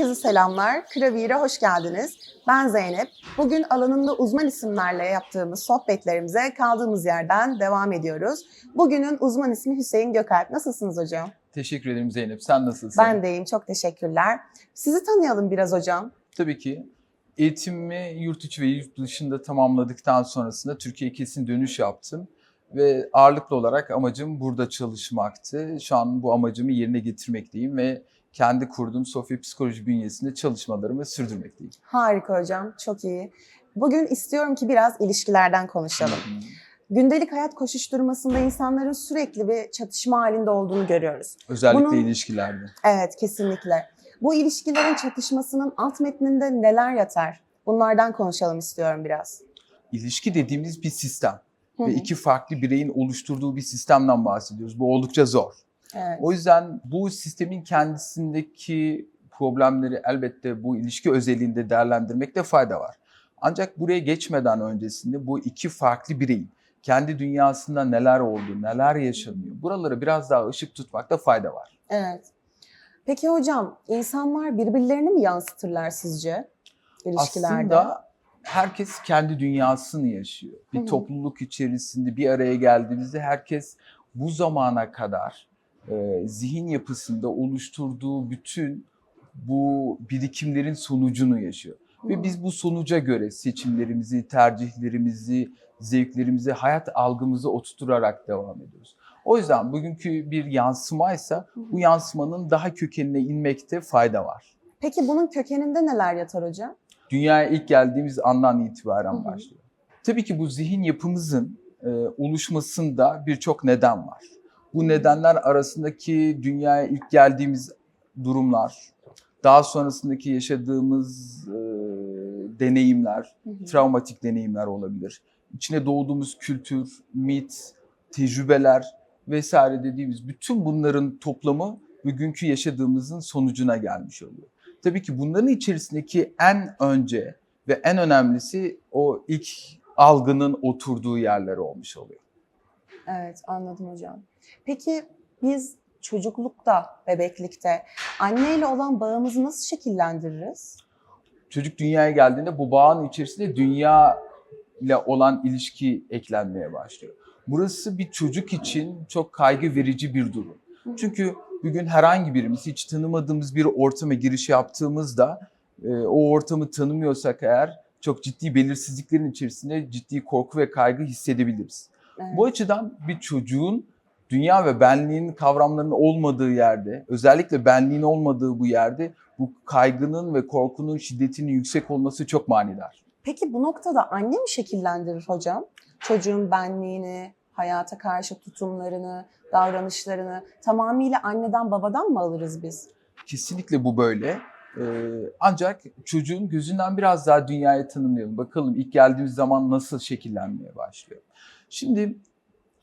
Herkese selamlar. Kravire hoş geldiniz. Ben Zeynep. Bugün alanında uzman isimlerle yaptığımız sohbetlerimize kaldığımız yerden devam ediyoruz. Bugünün uzman ismi Hüseyin Gökalp. Nasılsınız hocam? Teşekkür ederim Zeynep. Sen nasılsın? Ben deyim. Çok teşekkürler. Sizi tanıyalım biraz hocam. Tabii ki. Eğitimimi yurt içi ve yurt dışında tamamladıktan sonrasında Türkiye'ye kesin dönüş yaptım. Ve ağırlıklı olarak amacım burada çalışmaktı. Şu an bu amacımı yerine getirmekteyim ve kendi kurduğum Sofya Psikoloji bünyesinde çalışmalarımı sürdürmekteyim. Harika hocam. Çok iyi. Bugün istiyorum ki biraz ilişkilerden konuşalım. Gündelik hayat koşuşturmasında insanların sürekli bir çatışma halinde olduğunu görüyoruz. Özellikle Bunun- ilişkilerde. Evet, kesinlikle. Bu ilişkilerin çatışmasının alt metninde neler yatar? Bunlardan konuşalım istiyorum biraz. İlişki dediğimiz bir sistem ve iki farklı bireyin oluşturduğu bir sistemden bahsediyoruz. Bu oldukça zor. Evet. O yüzden bu sistemin kendisindeki problemleri elbette bu ilişki özelliğinde değerlendirmekte fayda var. Ancak buraya geçmeden öncesinde bu iki farklı bireyin kendi dünyasında neler oldu, neler yaşanıyor, buralara biraz daha ışık tutmakta fayda var. Evet. Peki hocam, insanlar birbirlerini mi yansıtırlar sizce ilişkilerde? Aslında herkes kendi dünyasını yaşıyor. Bir Hı hı. topluluk içerisinde bir araya geldiğimizde herkes bu zamana kadar e, zihin yapısında oluşturduğu bütün bu birikimlerin sonucunu yaşıyor. Ve biz bu sonuca göre seçimlerimizi, tercihlerimizi, zevklerimizi, hayat algımızı oturtarak devam ediyoruz. O yüzden bugünkü bir yansımaysa bu yansımanın daha kökenine inmekte fayda var. Peki bunun kökeninde neler yatar hocam? dünyaya ilk geldiğimiz andan itibaren başlıyor. Tabii ki bu zihin yapımızın e, oluşmasında birçok neden var. Bu nedenler arasındaki dünyaya ilk geldiğimiz durumlar, daha sonrasındaki yaşadığımız e, deneyimler, Hı hı. travmatik deneyimler olabilir. İçine doğduğumuz kültür, mit, tecrübeler vesaire dediğimiz bütün bunların toplamı bugünkü yaşadığımızın sonucuna gelmiş oluyor. Tabii ki bunların içerisindeki en önce ve en önemlisi o ilk algının oturduğu yerler olmuş oluyor. Evet, anladım hocam. Peki biz çocuklukta, bebeklikte anneyle olan bağımızı nasıl şekillendiririz? Çocuk dünyaya geldiğinde bu bağın içerisinde dünya ile olan ilişki eklenmeye başlıyor. Burası bir çocuk için çok kaygı verici bir durum. Çünkü bugün herhangi birimiz hiç tanımadığımız bir ortama giriş yaptığımızda e, o ortamı tanımıyorsak eğer çok ciddi belirsizliklerin içerisinde ciddi korku ve kaygı hissedebiliriz. Evet. Bu açıdan bir çocuğun dünya ve benliğin kavramlarının olmadığı yerde, özellikle benliğin olmadığı bu yerde bu kaygının ve korkunun şiddetinin yüksek olması çok manidar. Peki bu noktada anne mi şekillendirir hocam? Çocuğun benliğini, hayata karşı tutumlarını, davranışlarını tamamıyla anneden babadan mı alırız biz? Kesinlikle bu böyle. Ee, ancak çocuğun gözünden biraz daha dünyayı tanımlayalım. Bakalım ilk geldiğimiz zaman nasıl şekillenmeye başlıyor. Şimdi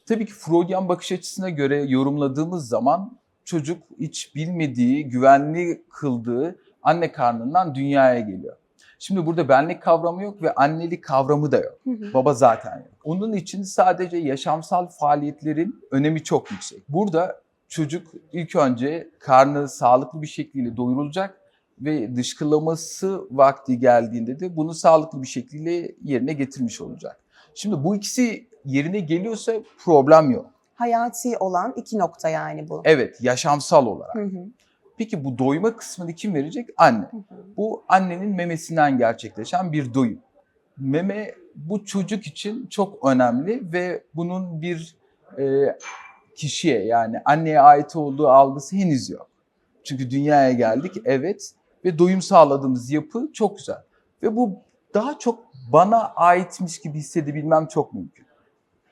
tabii ki Freudian bakış açısına göre yorumladığımız zaman çocuk hiç bilmediği, güvenli kıldığı anne karnından dünyaya geliyor. Şimdi burada benlik kavramı yok ve annelik kavramı da yok. Hı hı. Baba zaten yok. Onun için sadece yaşamsal faaliyetlerin önemi çok yüksek. Burada çocuk ilk önce karnı sağlıklı bir şekilde doyurulacak ve dışkılaması vakti geldiğinde de bunu sağlıklı bir şekilde yerine getirmiş olacak. Şimdi bu ikisi yerine geliyorsa problem yok. Hayati olan iki nokta yani bu. Evet, yaşamsal olarak. Hı hı. Peki bu doyma kısmını kim verecek? Anne. Hı hı. Bu annenin memesinden gerçekleşen bir doyum. Meme bu çocuk için çok önemli ve bunun bir e, kişiye yani anneye ait olduğu algısı henüz yok. Çünkü dünyaya geldik evet ve doyum sağladığımız yapı çok güzel. Ve bu daha çok bana aitmiş gibi hissedebilmem çok mümkün.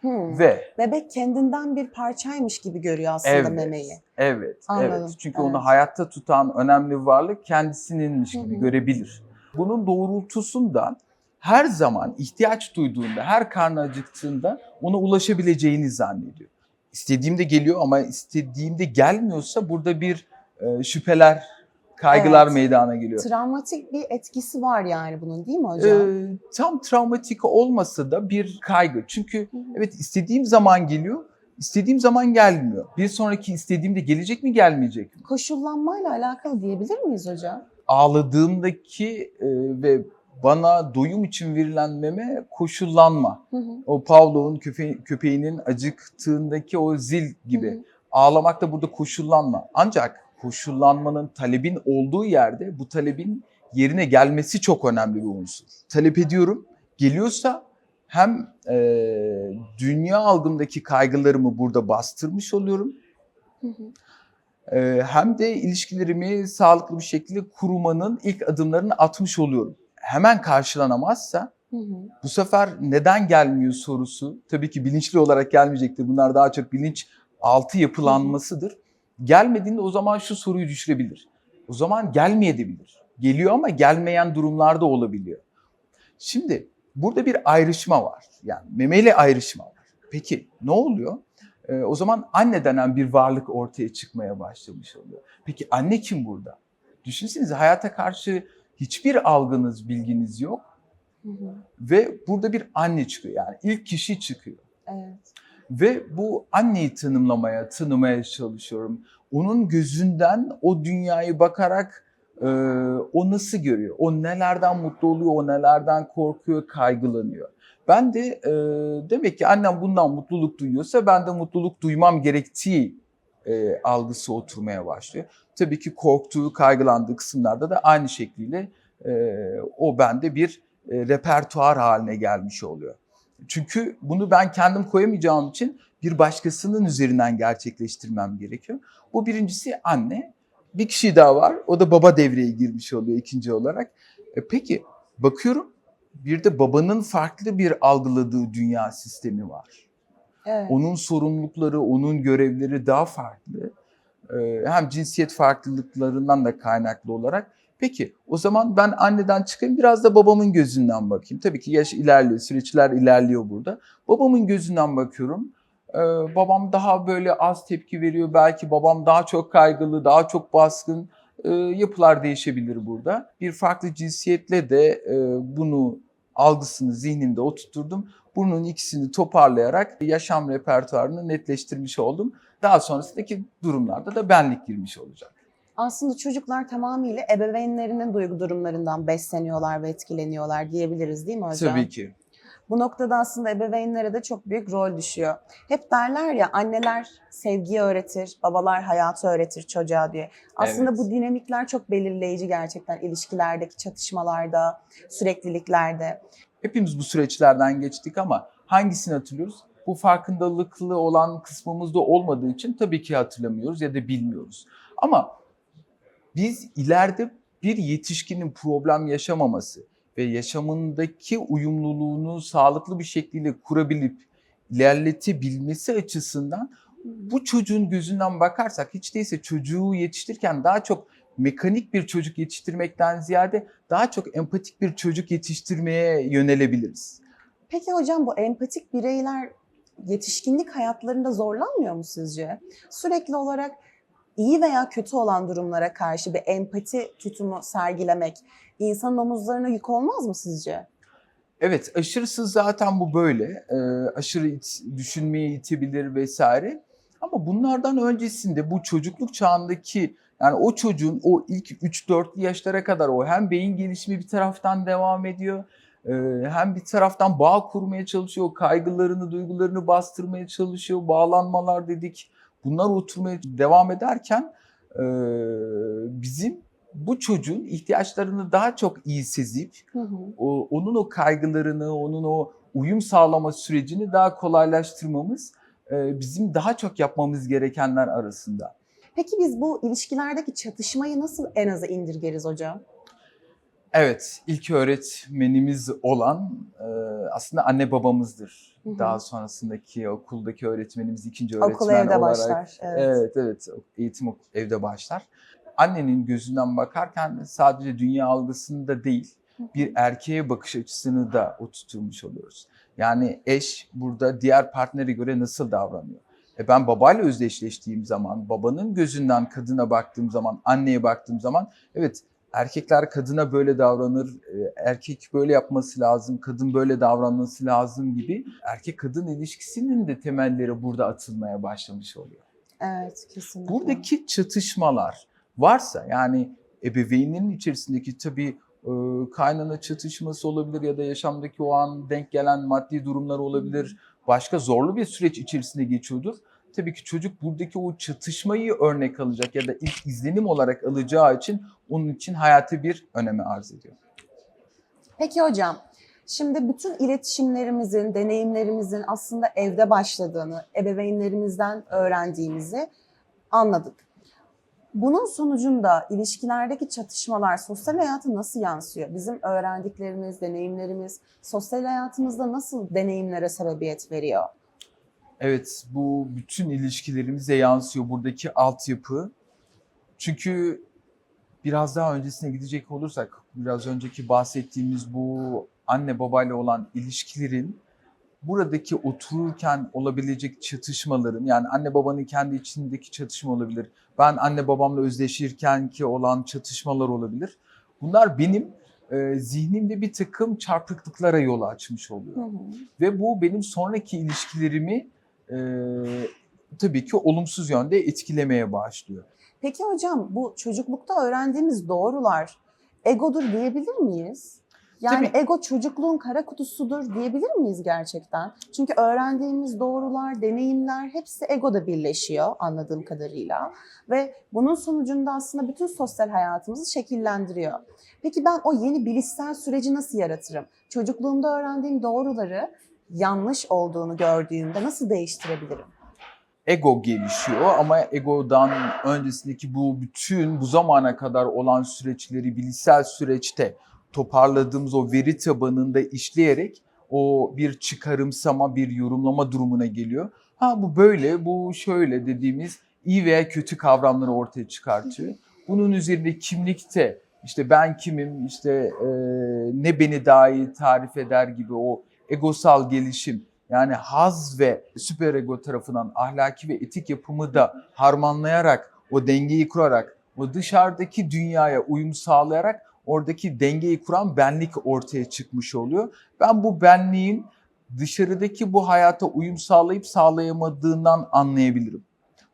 Hı. Ve Bebek kendinden bir parçaymış gibi görüyor aslında Evet. memeyi. Evet, Anladım, evet. Çünkü evet. onu hayatta tutan önemli varlık kendisininmiş gibi hı. görebilir. Bunun doğrultusunda her zaman ihtiyaç duyduğunda, her karnı acıktığında ona ulaşabileceğini zannediyor. İstediğimde geliyor ama istediğimde gelmiyorsa burada bir e, şüpheler, kaygılar Evet. meydana geliyor. Travmatik bir etkisi var yani bunun değil mi hocam? Ee, tam travmatik olmasa da bir kaygı. Çünkü evet istediğim zaman geliyor, istediğim zaman gelmiyor. Bir sonraki istediğimde gelecek mi gelmeyecek mi? Koşullanmayla alakalı diyebilir miyiz hocam? ağladığımdaki e, ve bana doyum için verilen meme koşullanma. Hı hı. O Pavlov'un köpe- köpeğinin acıktığındaki o zil gibi. Hı hı. Ağlamak da burada koşullanma. Ancak koşullanmanın talebin olduğu yerde bu talebin yerine gelmesi çok önemli bir unsur. Talep ediyorum, geliyorsa hem e, dünya algımdaki kaygılarımı burada bastırmış oluyorum Hı hı. e, hem de ilişkilerimi sağlıklı bir şekilde kurmanın ilk adımlarını atmış oluyorum. Hemen karşılanamazsa Hı hı. bu sefer neden gelmiyor sorusu tabii ki bilinçli olarak gelmeyecektir. Bunlar daha çok bilinç altı yapılanmasıdır. Gelmediğinde o zaman şu soruyu düşürebilir. O zaman gelmeyebilir. Geliyor ama gelmeyen durumlarda olabiliyor. Şimdi burada bir ayrışma var. Yani memeli ayrışma var. Peki ne oluyor? Ee, o zaman anne denen bir varlık ortaya çıkmaya başlamış oluyor. Peki anne kim burada? Düşünsenize hayata karşı hiçbir algınız, bilginiz yok Hı hı. ve burada bir anne çıkıyor. Yani ilk kişi çıkıyor. Evet. Ve bu anneyi tanımlamaya, tanımaya çalışıyorum. Onun gözünden o dünyayı bakarak e, o nasıl görüyor? O nelerden mutlu oluyor, o nelerden korkuyor, kaygılanıyor. Ben de e, demek ki annem bundan mutluluk duyuyorsa ben de mutluluk duymam gerektiği e, algısı oturmaya başlıyor. Tabii ki korktuğu, kaygılandığı kısımlarda da aynı şekliyle e, o bende bir e, repertuar haline gelmiş oluyor. Çünkü bunu ben kendim koyamayacağım için bir başkasının üzerinden gerçekleştirmem gerekiyor. Bu birincisi anne. Bir kişi daha var. O da baba devreye girmiş oluyor ikinci olarak. E peki bakıyorum bir de babanın farklı bir algıladığı dünya sistemi var. Evet. Onun sorumlulukları, onun görevleri daha farklı. Ee, Hem cinsiyet farklılıklarından da kaynaklı olarak. Peki o zaman ben anneden çıkayım biraz da babamın gözünden bakayım. Tabii ki yaş ilerliyor, süreçler ilerliyor burada. Babamın gözünden bakıyorum. Ee, babam daha böyle az tepki veriyor. Belki babam daha çok kaygılı, daha çok baskın. Ee, yapılar değişebilir burada. Bir farklı cinsiyetle de e, bunu algısını zihnimde oturtturdum. Bunun ikisini toparlayarak yaşam repertuarını netleştirmiş oldum. Daha sonrasındaki durumlarda da benlik girmiş olacak. Aslında çocuklar tamamıyla ebeveynlerinin duygu durumlarından besleniyorlar ve etkileniyorlar diyebiliriz değil mi hocam? Tabii ki. Bu noktada aslında ebeveynlere de çok büyük rol düşüyor. Hep derler ya anneler sevgiyi öğretir, babalar hayatı öğretir çocuğa diye. Aslında Evet. bu dinamikler çok belirleyici gerçekten ilişkilerdeki çatışmalarda, sürekliliklerde. Hepimiz bu süreçlerden geçtik ama hangisini hatırlıyoruz? Bu farkındalıklı olan kısmımızda olmadığı için tabii ki hatırlamıyoruz ya da bilmiyoruz. Ama biz ileride bir yetişkinin problem yaşamaması ve yaşamındaki uyumluluğunu sağlıklı bir şekilde kurabilip ilerletebilmesi açısından bu çocuğun gözünden bakarsak hiç değilse çocuğu yetiştirirken daha çok mekanik bir çocuk yetiştirmekten ziyade daha çok empatik bir çocuk yetiştirmeye yönelebiliriz. Peki hocam bu empatik bireyler yetişkinlik hayatlarında zorlanmıyor mu sizce? Sürekli olarak iyi veya kötü olan durumlara karşı bir empati tutumu sergilemek insanın omuzlarına yük olmaz mı sizce? Evet aşırısı zaten bu böyle. Ee, aşırı it- düşünmeye itebilir vesaire. Ama bunlardan öncesinde bu çocukluk çağındaki yani o çocuğun o ilk 3-4 yaşlara kadar o hem beyin gelişimi bir taraftan devam ediyor. e, Hem bir taraftan bağ kurmaya çalışıyor, kaygılarını, duygularını bastırmaya çalışıyor, bağlanmalar dedik. Bunlar oturmaya devam ederken e, bizim bu çocuğun ihtiyaçlarını daha çok iyi sezip Hı hı. o, onun o kaygılarını, onun o uyum sağlama sürecini daha kolaylaştırmamız e, bizim daha çok yapmamız gerekenler arasında. Peki biz bu ilişkilerdeki çatışmayı nasıl en aza indirgeriz hocam? Evet, ilk öğretmenimiz olan e, aslında anne babamızdır. Hı hı. Daha sonrasındaki okuldaki öğretmenimiz ikinci öğretmen Okul evde olarak. başlar. Evet. Evet, evet. Eğitim evde başlar. Annenin gözünden bakarken sadece dünya algısında değil, bir erkeğe bakış açısını da oturtmuş oluyoruz. Yani eş burada diğer partnere göre nasıl davranıyor? E ben babayla özdeşleştiğim zaman, babanın gözünden kadına baktığım zaman, anneye baktığım zaman evet erkekler kadına böyle davranır, e, erkek böyle yapması lazım, kadın böyle davranması lazım gibi erkek kadın ilişkisinin de temelleri burada atılmaya başlamış oluyor. Evet, kesinlikle. Buradaki çatışmalar varsa yani ebeveynlerin içerisindeki tabii e, kaynana çatışması olabilir ya da yaşamdaki o an denk gelen maddi durumlar olabilir. Başka zorlu bir süreç içerisinde geçiyordur. Tabii ki çocuk buradaki o çatışmayı örnek alacak ya da ilk izlenim olarak alacağı için onun için hayati bir öneme arz ediyor. Peki hocam, şimdi bütün iletişimlerimizin, deneyimlerimizin aslında evde başladığını, ebeveynlerimizden öğrendiğimizi anladık. Bunun sonucunda ilişkilerdeki çatışmalar sosyal hayata nasıl yansıyor? Bizim öğrendiklerimiz, deneyimlerimiz sosyal hayatımızda nasıl deneyimlere sebebiyet veriyor? Evet, bu bütün ilişkilerimize yansıyor buradaki altyapı. Çünkü biraz daha öncesine gidecek olursak, biraz önceki bahsettiğimiz bu anne babayla olan ilişkilerin buradaki otururken olabilecek çatışmaların, yani anne babanın kendi içindeki çatışma olabilir. Ben anne babamla özdeşirken ki olan çatışmalar olabilir. Bunlar benim e, zihnimde bir takım çarpıklıklara yol açmış oluyor. Ve bu benim sonraki ilişkilerimi e, tabii ki olumsuz yönde etkilemeye başlıyor. Peki hocam bu çocuklukta öğrendiğimiz doğrular egodur diyebilir miyiz? Yani Tabii. ego çocukluğun kara kutusudur diyebilir miyiz gerçekten? Çünkü öğrendiğimiz doğrular, deneyimler hepsi egoda birleşiyor anladığım kadarıyla. Ve bunun sonucunda aslında bütün sosyal hayatımızı şekillendiriyor. Peki ben o yeni bilişsel süreci nasıl yaratırım? Çocukluğumda öğrendiğim doğruları yanlış olduğunu gördüğümde nasıl değiştirebilirim? Ego gelişiyor ama egodan öncesindeki bu bütün bu zamana kadar olan süreçleri bilişsel süreçte toparladığımız o veri tabanında işleyerek o bir çıkarımsama, bir yorumlama durumuna geliyor. Ha bu böyle, bu şöyle dediğimiz iyi veya kötü kavramları ortaya çıkartıyor. Bunun üzerinde kimlikte işte ben kimim, işte e, ne beni daha iyi tarif eder gibi o egosal gelişim yani haz ve süperego tarafından ahlaki ve etik yapımı da harmanlayarak o dengeyi kurarak o dışarıdaki dünyaya uyum sağlayarak oradaki dengeyi kuran benlik ortaya çıkmış oluyor. Ben bu benliğin dışarıdaki bu hayata uyum sağlayıp sağlayamadığından anlayabilirim.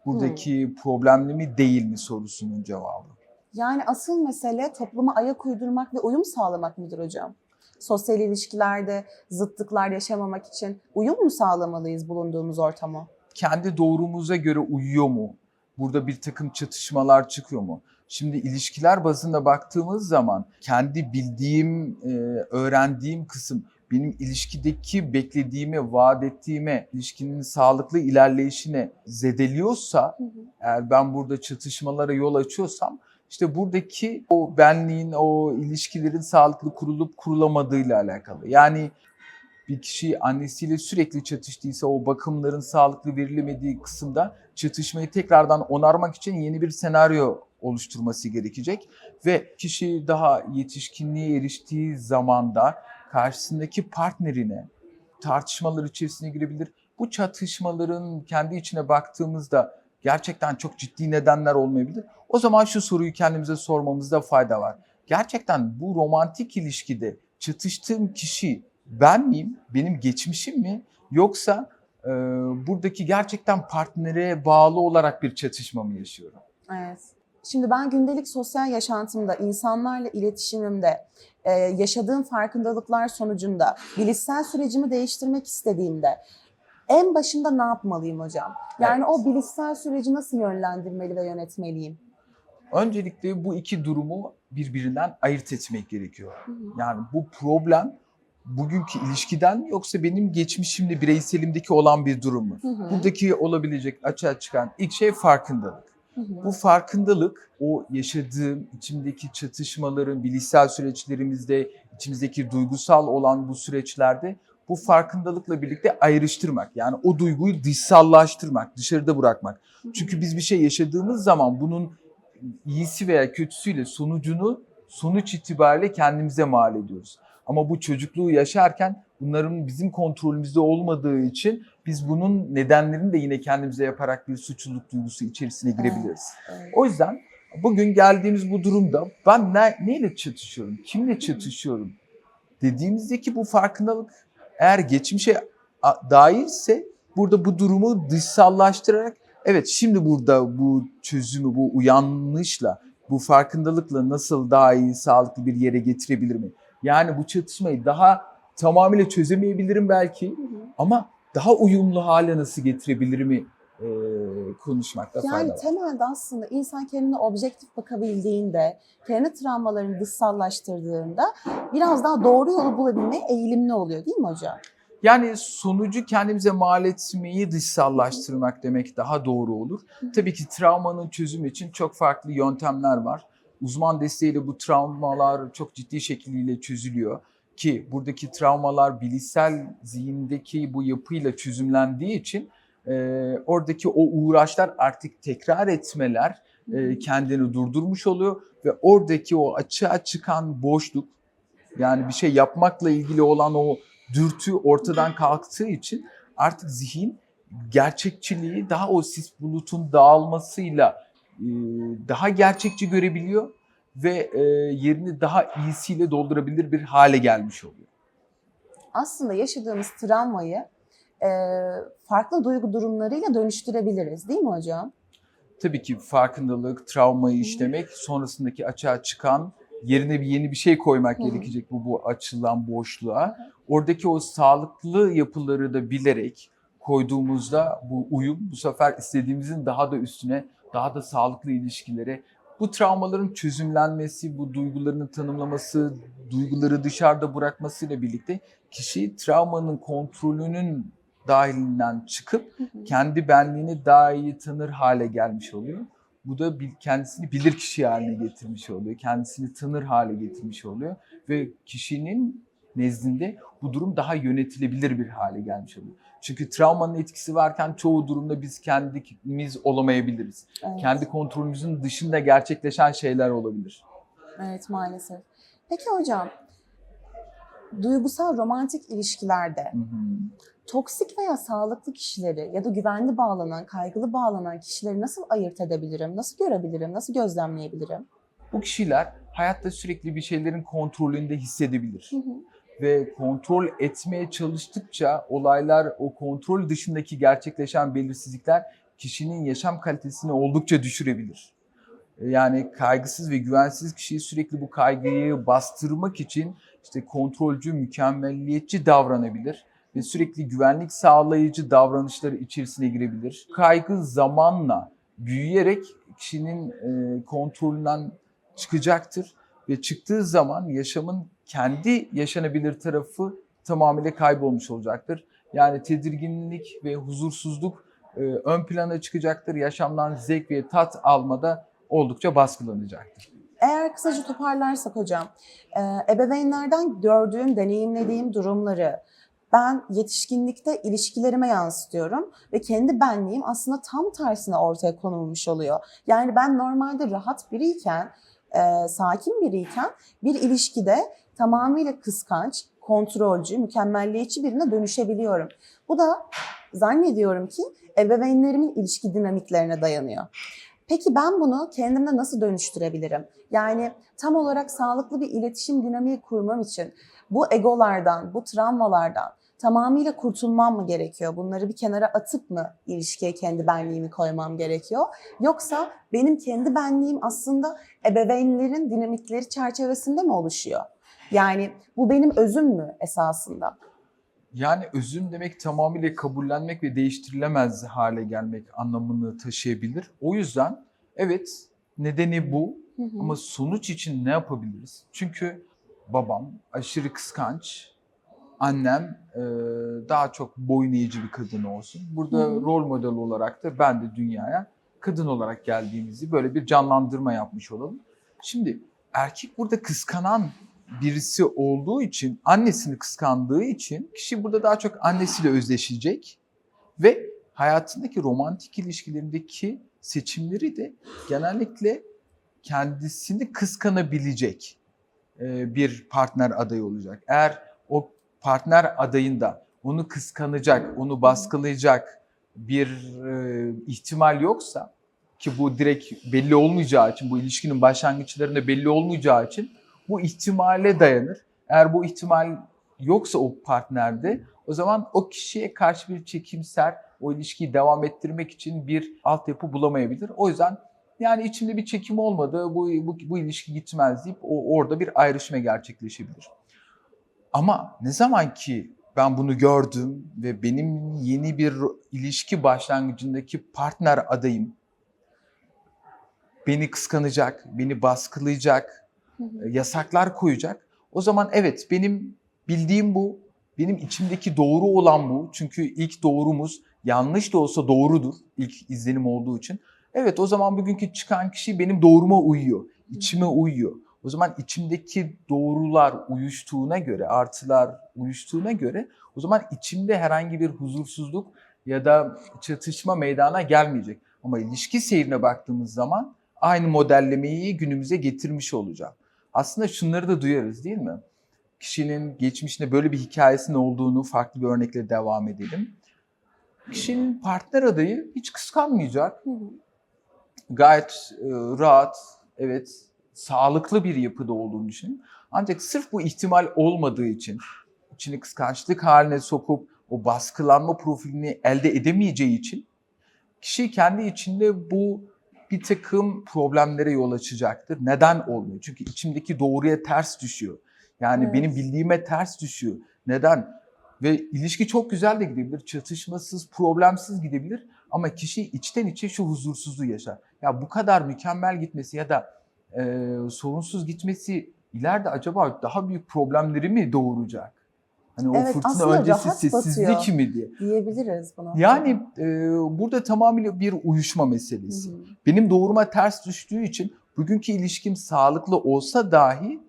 Buradaki problemli mi değil mi sorusunun cevabı. Yani asıl mesele topluma ayak uydurmak ve uyum sağlamak mıdır hocam? Sosyal ilişkilerde zıtlıklar yaşamamak için uyum mu sağlamalıyız bulunduğumuz ortama? kendi doğrumuza göre uyuyor mu? Burada bir takım çatışmalar çıkıyor mu? Şimdi ilişkiler bazında baktığımız zaman kendi bildiğim, e, öğrendiğim kısım benim ilişkideki beklediğime, vaat ettiğime, ilişkinin sağlıklı ilerleyişine zedeliyorsa, eğer ben burada çatışmalara yol açıyorsam, işte buradaki o benliğin, o ilişkilerin sağlıklı kurulup kurulamadığıyla alakalı. Yani bir kişi annesiyle sürekli çatıştıysa o bakımların sağlıklı verilemediği kısımda çatışmayı tekrardan onarmak için yeni bir senaryo oluşturması gerekecek ve kişi daha yetişkinliğe eriştiği zamanda karşısındaki partnerine tartışmalar içerisine girebilir. Bu çatışmaların kendi içine baktığımızda gerçekten çok ciddi nedenler olmayabilir. O zaman şu soruyu kendimize sormamızda fayda var. Gerçekten bu romantik ilişkide çatıştığım kişi ben miyim? Benim geçmişim mi? Yoksa e, buradaki gerçekten partnere bağlı olarak bir çatışma mı yaşıyorum? Evet. Şimdi ben gündelik sosyal yaşantımda, insanlarla iletişimimde, e, yaşadığım farkındalıklar sonucunda bilişsel sürecimi değiştirmek istediğimde en başında ne yapmalıyım hocam? Yani Evet. o bilişsel süreci nasıl yönlendirmeli ve yönetmeliyim? Öncelikle bu iki durumu birbirinden ayırt etmek gerekiyor. Yani bu problem bugünkü ilişkiden mi yoksa benim geçmişimde, bireyselimdeki olan bir durum mu? Hı hı. Buradaki olabilecek açığa çıkan ilk şey farkındalık. Hı hı. Bu farkındalık o yaşadığım içimdeki çatışmaların, bilişsel süreçlerimizde, içimizdeki duygusal olan bu süreçlerde bu farkındalıkla birlikte ayrıştırmak. Yani o duyguyu dışsallaştırmak, dışarıda bırakmak. Çünkü biz bir şey yaşadığımız zaman bunun iyisi veya kötüsüyle sonucunu sonuç itibariyle kendimize mal ediyoruz. Ama bu çocukluğu yaşarken bunların bizim kontrolümüzde olmadığı için biz bunun nedenlerini de yine kendimize yaparak bir suçluluk duygusu içerisine girebiliriz. Evet. O yüzden bugün geldiğimiz bu durumda ben ne, neyle çatışıyorum, kimle çatışıyorum dediğimizdeki bu farkındalık eğer geçmişe dairse burada bu durumu dışsallaştırarak evet şimdi burada bu çözümü, bu uyanışla bu farkındalıkla nasıl daha iyi, sağlıklı bir yere getirebilir mi? Yani bu çatışmayı daha tamamıyla çözemeyebilirim belki ama daha uyumlu hale nasıl getirebilir mi e, konuşmakta fayda Yani temelde aslında insan kendine objektif bakabildiğinde, kendi travmalarını dışsallaştırdığında biraz daha doğru yolu bulabilmeye eğilimli oluyor değil mi hocam? Yani sonucu kendimize mal etmeyi dışsallaştırmak demek daha doğru olur. Tabii ki travmanın çözümü için çok farklı yöntemler var. Uzman desteğiyle bu travmalar çok ciddi şekliyle çözülüyor. Ki buradaki travmalar bilişsel zihindeki bu yapıyla çözümlendiği için e, oradaki o uğraşlar artık tekrar etmeler e, kendini durdurmuş oluyor ve oradaki o açığa çıkan boşluk yani bir şey yapmakla ilgili olan o dürtü ortadan kalktığı için artık zihin gerçekçiliği daha o sis bulutun dağılmasıyla e, daha gerçekçi görebiliyor ve e, yerini daha iyisiyle doldurabilir bir hale gelmiş oluyor. Aslında yaşadığımız travmayı e, farklı duygu durumlarıyla dönüştürebiliriz değil mi hocam? Tabii ki farkındalık, travmayı işlemek, sonrasındaki açığa çıkan yerine bir yeni bir şey koymak Hı hı. gerekecek bu bu açılan boşluğa. Oradaki o sağlıklı yapıları da bilerek koyduğumuzda bu uyum bu sefer istediğimizin daha da üstüne, daha da sağlıklı ilişkilere bu travmaların çözümlenmesi, bu duygularını tanımlaması, duyguları dışarıda bırakmasıyla birlikte kişi travmanın kontrolünün dahilinden çıkıp kendi benliğini daha iyi tanır hale gelmiş oluyor. Bu da kendisini bilir kişi haline getirmiş oluyor. Kendisini tanır hale getirmiş oluyor. Ve kişinin nezdinde bu durum daha yönetilebilir bir hale gelmiş oluyor. Çünkü travmanın etkisi varken çoğu durumda biz kendimiz olamayabiliriz. Evet. Kendi kontrolümüzün dışında gerçekleşen şeyler olabilir. Evet maalesef. Peki hocam, duygusal romantik ilişkilerde Hı hı. toksik veya sağlıklı kişileri ya da güvenli bağlanan, kaygılı bağlanan kişileri nasıl ayırt edebilirim? Nasıl görebilirim? Nasıl gözlemleyebilirim? Bu kişiler hayatta sürekli bir şeylerin kontrolünde hissedebilir. Hı hı. ve kontrol etmeye çalıştıkça olaylar o kontrol dışındaki gerçekleşen belirsizlikler kişinin yaşam kalitesini oldukça düşürebilir. Yani kaygısız ve güvensiz kişiyi sürekli bu kaygıyı bastırmak için işte kontrolcü, mükemmelliyetçi davranabilir ve sürekli güvenlik sağlayıcı davranışları içerisine girebilir. Kaygı zamanla büyüyerek kişinin e, kontrolünden çıkacaktır ve çıktığı zaman yaşamın kendi yaşanabilir tarafı tamamıyla kaybolmuş olacaktır. Yani tedirginlik ve huzursuzluk e, ön plana çıkacaktır. Yaşamdan zevk ve tat almada oldukça baskılanacaktır. Eğer kısaca toparlarsak hocam, e, ebeveynlerden gördüğüm, deneyimlediğim durumları ben yetişkinlikte ilişkilerime yansıtıyorum ve kendi benliğim aslında tam tersine ortaya konulmuş oluyor. Yani ben normalde rahat biriyken, e, sakin biriyken bir ilişkide tamamıyla kıskanç, kontrolcü, mükemmelliyetçi birine dönüşebiliyorum. Bu da zannediyorum ki ebeveynlerimin ilişki dinamiklerine dayanıyor. Peki ben bunu kendimde nasıl dönüştürebilirim? Yani tam olarak sağlıklı bir iletişim dinamiği kurmam için bu egolardan, bu travmalardan tamamıyla kurtulmam mı gerekiyor? Bunları bir kenara atıp mı ilişkiye kendi benliğimi koymam gerekiyor? Yoksa benim kendi benliğim aslında ebeveynlerin dinamikleri çerçevesinde mi oluşuyor? Yani bu benim özüm mü esasında? Yani özüm demek tamamıyla kabullenmek ve değiştirilemez hale gelmek anlamını taşıyabilir. O yüzden evet nedeni bu Hı hı. ama sonuç için ne yapabiliriz? Çünkü babam aşırı kıskanç, annem e, daha çok boyun eğici bir kadın olsun. Burada Hı hı. rol model olarak da ben de dünyaya kadın olarak geldiğimizi böyle bir canlandırma yapmış olalım. Şimdi erkek burada kıskanan birisi olduğu için, annesini kıskandığı için kişi burada daha çok annesiyle özdeşecek ve hayatındaki romantik ilişkilerindeki seçimleri de genellikle kendisini kıskanabilecek e, bir partner adayı olacak. Eğer o partner adayında onu kıskanacak, onu baskılayacak bir e, ihtimal yoksa ki bu direkt belli olmayacağı için, bu ilişkinin başlangıçlarında belli olmayacağı için bu ihtimale dayanır. Eğer bu ihtimal yoksa o partnerde o zaman o kişiye karşı bir çekimser o ilişkiyi devam ettirmek için bir altyapı bulamayabilir. O yüzden Yani içimde bir çekim olmadı, bu, bu, bu ilişki gitmez deyip o, orada bir ayrışma gerçekleşebilir. Ama ne zaman ki ben bunu gördüm ve benim yeni bir ilişki başlangıcındaki partner adayım beni kıskanacak, beni baskılayacak, Hı hı. yasaklar koyacak. O zaman evet benim bildiğim bu, benim içimdeki doğru olan bu. Çünkü ilk doğrumuz yanlış da olsa doğrudur ilk izlenim olduğu için. Evet o zaman bugünkü çıkan kişi benim doğruma uyuyor, içime uyuyor. O zaman içimdeki doğrular uyuştuğuna göre, artılar uyuştuğuna göre o zaman içimde herhangi bir huzursuzluk ya da çatışma meydana gelmeyecek. Ama ilişki seyrine baktığımız zaman aynı modellemeyi günümüze getirmiş olacağım. Aslında şunları da duyarız değil mi? Kişinin geçmişinde böyle bir hikayesinin olduğunu farklı bir örnekle devam edelim. Kişinin partner adayı hiç kıskanmayacak. Gayet e, rahat, evet sağlıklı bir yapıda olduğunu düşünün. Ancak sırf bu ihtimal olmadığı için içini kıskançlık haline sokup o baskılanma profilini elde edemeyeceği için kişi kendi içinde bu bir takım problemlere yol açacaktır. Neden olmuyor? Çünkü içimdeki doğruya ters düşüyor. Yani Evet. benim bildiğime ters düşüyor. Neden? Ve ilişki çok güzel de gidebilir. Çatışmasız, problemsiz gidebilir. Ama kişi içten içe şu huzursuzluğu yaşar. Ya bu kadar mükemmel gitmesi ya da e, sorunsuz gitmesi ileride acaba daha büyük problemleri mi doğuracak? Hani Evet, o fırtına öncesi sessizlik batıyor. mi diye. Diyebiliriz buna. Yani e, burada tamamıyla bir uyuşma meselesi. hı. Benim doğruma ters düştüğü için bugünkü ilişkim sağlıklı olsa dahi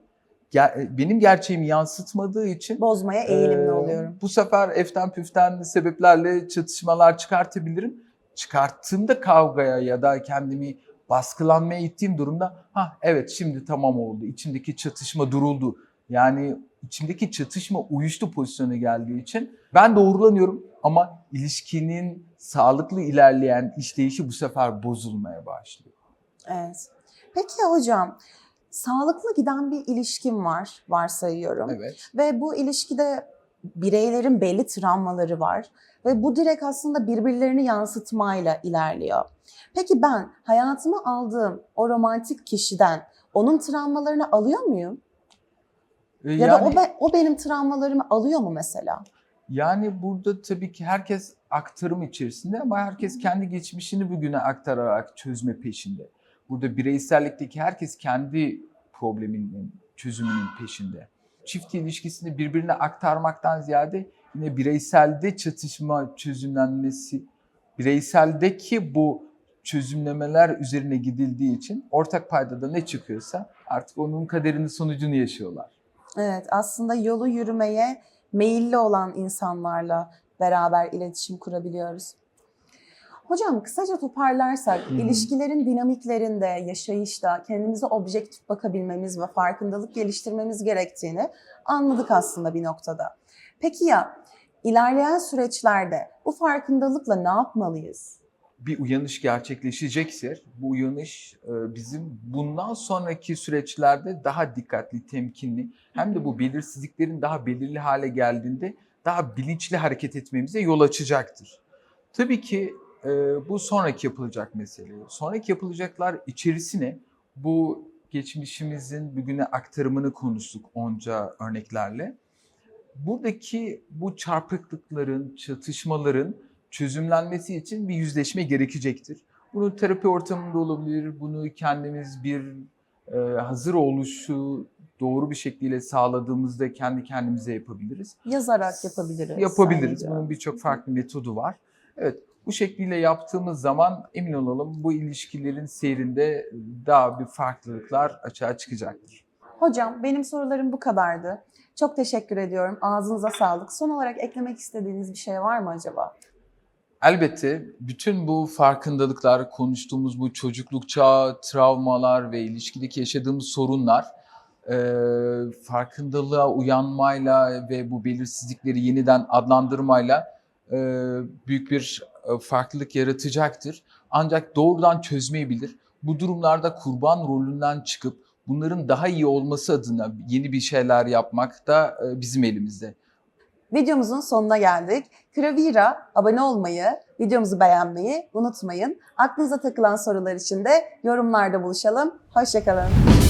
ger- benim gerçeğimi yansıtmadığı için Bozmaya eğilimli ee, oluyorum. Bu sefer eften püften sebeplerle çatışmalar çıkartabilirim. Çıkarttığımda kavgaya ya da kendimi baskılanmaya ittiğim durumda ha evet şimdi tamam oldu. İçimdeki çatışma duruldu. Yani içimdeki çatışma uyuştu pozisyona geldiği için ben doğrulanıyorum ama ilişkinin sağlıklı ilerleyen işleyişi bu sefer bozulmaya başlıyor. Evet. Peki hocam, sağlıklı giden bir ilişkim var, varsayıyorum. Evet. Ve bu ilişkide bireylerin belli travmaları var. Ve bu direkt aslında birbirlerini yansıtmayla ilerliyor. Peki ben hayatıma aldığım o romantik kişiden onun travmalarını alıyor muyum? Ee, Ya da o, be- o benim travmalarımı alıyor mu mesela? Yani burada tabii ki herkes aktarım içerisinde ama herkes kendi geçmişini bugüne aktararak çözme peşinde. Burada bireysellikteki herkes kendi probleminin çözümünün peşinde. Çift ilişkisini birbirine aktarmaktan ziyade yine bireyselde çatışma çözümlenmesi, bireyseldeki bu çözümlemeler üzerine gidildiği için ortak paydada ne çıkıyorsa artık onun kaderini sonucunu yaşıyorlar. Evet, aslında yolu yürümeye meyilli olan insanlarla beraber iletişim kurabiliyoruz. Hocam kısaca toparlarsak, hı. ilişkilerin dinamiklerinde, yaşayışta kendimize objektif bakabilmemiz ve farkındalık geliştirmemiz gerektiğini anladık aslında bir noktada. Peki ya ilerleyen süreçlerde bu farkındalıkla ne yapmalıyız? Bir uyanış gerçekleşecekse bu uyanış e, bizim bundan sonraki süreçlerde daha dikkatli, temkinli hem de bu belirsizliklerin daha belirli hale geldiğinde daha bilinçli hareket etmemize yol açacaktır. Tabii ki e, bu sonraki yapılacak mesele. Sonraki yapılacaklar içerisine bu geçmişimizin bugüne aktarımını konuştuk onca örneklerle. Buradaki bu çarpıklıkların, çatışmaların çözümlenmesi için bir yüzleşme gerekecektir. Bunu terapi ortamında olabilir, bunu kendimiz bir e, hazır oluşu doğru bir şekilde sağladığımızda kendi kendimize yapabiliriz. Yazarak yapabiliriz. Yapabiliriz. ayrıca. Bunun birçok farklı metodu var. Evet, bu şekliyle yaptığımız zaman emin olalım bu ilişkilerin seyrinde daha bir farklılıklar açığa çıkacaktır. Hocam benim sorularım bu kadardı. Çok teşekkür ediyorum. Ağzınıza sağlık. Son olarak eklemek istediğiniz bir şey var mı acaba? Elbette bütün bu farkındalıklar, konuştuğumuz bu çocukluk çağı, travmalar ve ilişkideki yaşadığımız sorunlar e, farkındalığa uyanmayla ve bu belirsizlikleri yeniden adlandırmayla e, büyük bir farklılık yaratacaktır. Ancak doğrudan çözmeyebilir. Bu durumlarda kurban rolünden çıkıp bunların daha iyi olması adına yeni bir şeyler yapmak da bizim elimizde. Videomuzun sonuna geldik. Kravira abone olmayı, videomuzu beğenmeyi unutmayın. Aklınıza takılan sorular için de yorumlarda buluşalım. Hoşçakalın.